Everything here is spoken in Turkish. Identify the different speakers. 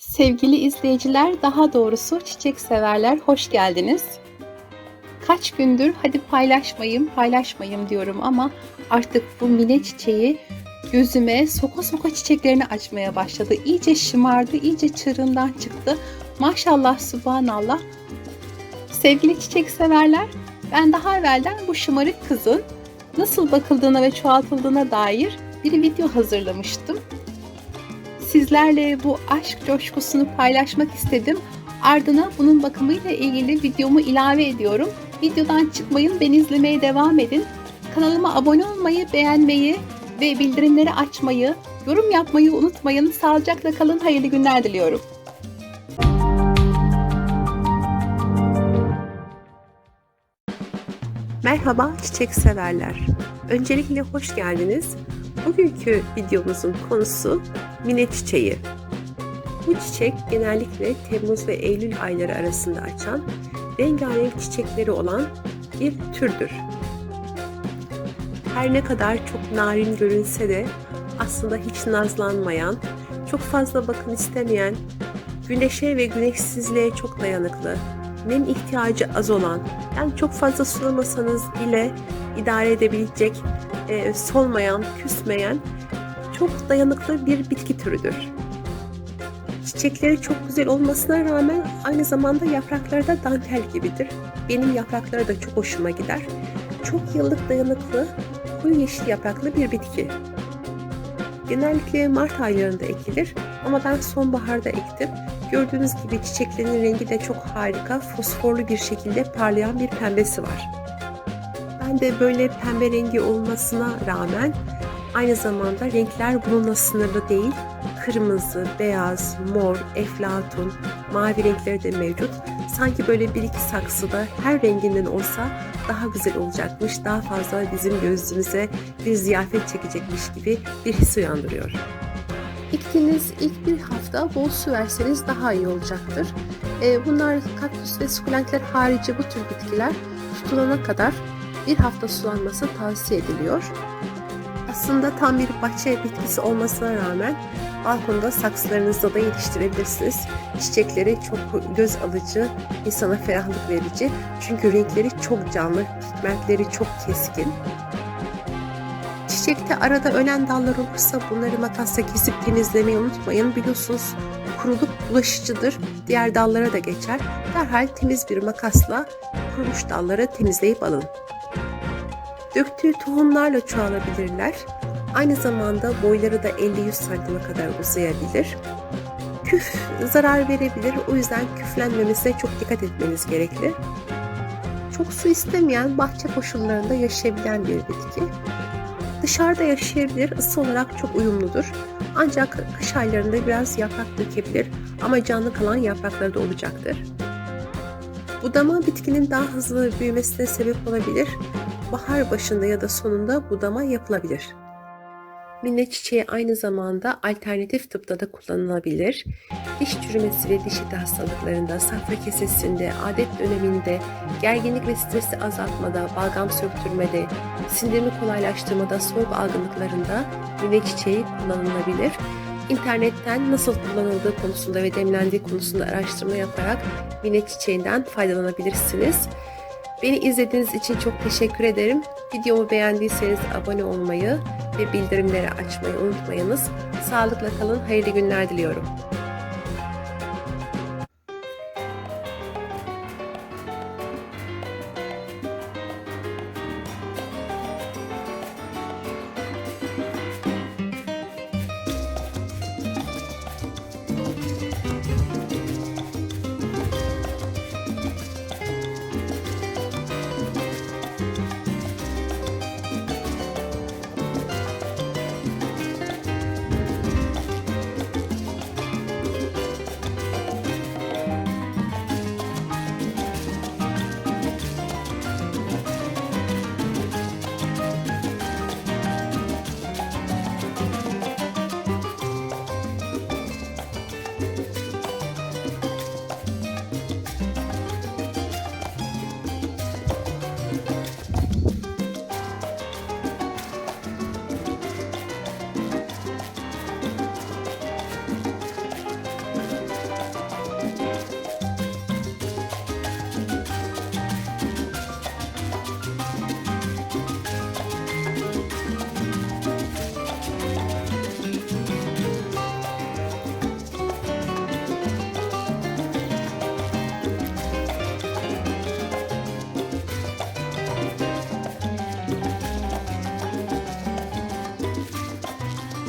Speaker 1: Sevgili izleyiciler, daha doğrusu çiçek severler, hoş geldiniz. Kaç gündür hadi paylaşmayayım, paylaşmayayım diyorum ama artık bu mine çiçeği gözüme soka soka çiçeklerini açmaya başladı. İyice şımardı, iyice çığırından çıktı. Maşallah, subhanallah. Sevgili çiçek severler, ben daha evvelden bu şımarık kızın nasıl bakıldığına ve çoğaltıldığına dair bir video hazırlamıştım sizlerle bu aşk coşkusunu paylaşmak istedim. Ardına bunun bakımıyla ilgili videomu ilave ediyorum. Videodan çıkmayın, beni izlemeye devam edin. Kanalıma abone olmayı, beğenmeyi ve bildirimleri açmayı, yorum yapmayı unutmayın. Sağlıcakla kalın, hayırlı günler diliyorum.
Speaker 2: Merhaba çiçek severler. Öncelikle hoş geldiniz. Bugünkü videomuzun konusu mine çiçeği. Bu çiçek genellikle Temmuz ve Eylül ayları arasında açan rengarenk çiçekleri olan bir türdür. Her ne kadar çok narin görünse de aslında hiç nazlanmayan, çok fazla bakım istemeyen, güneşe ve güneşsizliğe çok dayanıklı, nem ihtiyacı az olan, yani çok fazla sulamasanız bile idare edebilecek, e, solmayan, küsmeyen, çok dayanıklı bir bitki türüdür. Çiçekleri çok güzel olmasına rağmen aynı zamanda yaprakları da dantel gibidir. Benim yaprakları da çok hoşuma gider. Çok yıllık dayanıklı, koyu yeşil yapraklı bir bitki. Genellikle Mart aylarında ekilir ama ben sonbaharda ektim. Gördüğünüz gibi çiçeklerin rengi de çok harika, fosforlu bir şekilde parlayan bir pembesi var. Ben de böyle pembe rengi olmasına rağmen aynı zamanda renkler bununla sınırlı değil. Kırmızı, beyaz, mor, eflatun, mavi renkleri de mevcut. Sanki böyle bir iki saksıda her renginden olsa daha güzel olacakmış, daha fazla bizim gözümüze bir ziyafet çekecekmiş gibi bir his uyandırıyor. Ektiğiniz ilk bir hafta bol su verseniz daha iyi olacaktır. Ee, Bunlar kaktüs ve sukulentler harici bu tür bitkiler tutulana kadar bir hafta sulanması tavsiye ediliyor. Aslında tam bir bahçe bitkisi olmasına rağmen balkonda saksılarınızda da yetiştirebilirsiniz. Çiçekleri çok göz alıcı, insana ferahlık verici. Çünkü renkleri çok canlı, pigmentleri çok keskin. Çiçekte arada ölen dallar olursa bunları makasla kesip temizlemeyi unutmayın. Biliyorsunuz kuruluk bulaşıcıdır. Diğer dallara da geçer. Derhal temiz bir makasla kurumuş dalları temizleyip alın. Döktüğü tohumlarla çoğalabilirler. Aynı zamanda boyları da 50-100 santime kadar uzayabilir. Küf zarar verebilir. O yüzden küflenmemesine çok dikkat etmeniz gerekli. Çok su istemeyen bahçe koşullarında yaşayabilen bir bitki. Dışarıda yaşayabilir, ısı olarak çok uyumludur. Ancak kış aylarında biraz yaprak dökebilir ama canlı kalan yaprakları da olacaktır. Budama bitkinin daha hızlı büyümesine sebep olabilir. Bahar başında ya da sonunda budama yapılabilir. Minne çiçeği aynı zamanda alternatif tıpta da kullanılabilir. Diş çürümesi ve diş eti hastalıklarında, safra kesesinde, adet döneminde, gerginlik ve stresi azaltmada, balgam söktürmede, sindirimi kolaylaştırmada, soğuk algınlıklarında minne çiçeği kullanılabilir. İnternetten nasıl kullanıldığı konusunda ve demlendiği konusunda araştırma yaparak minne çiçeğinden faydalanabilirsiniz. Beni izlediğiniz için çok teşekkür ederim. Videomu beğendiyseniz abone olmayı ve bildirimleri açmayı unutmayınız. Sağlıkla kalın, hayırlı günler diliyorum.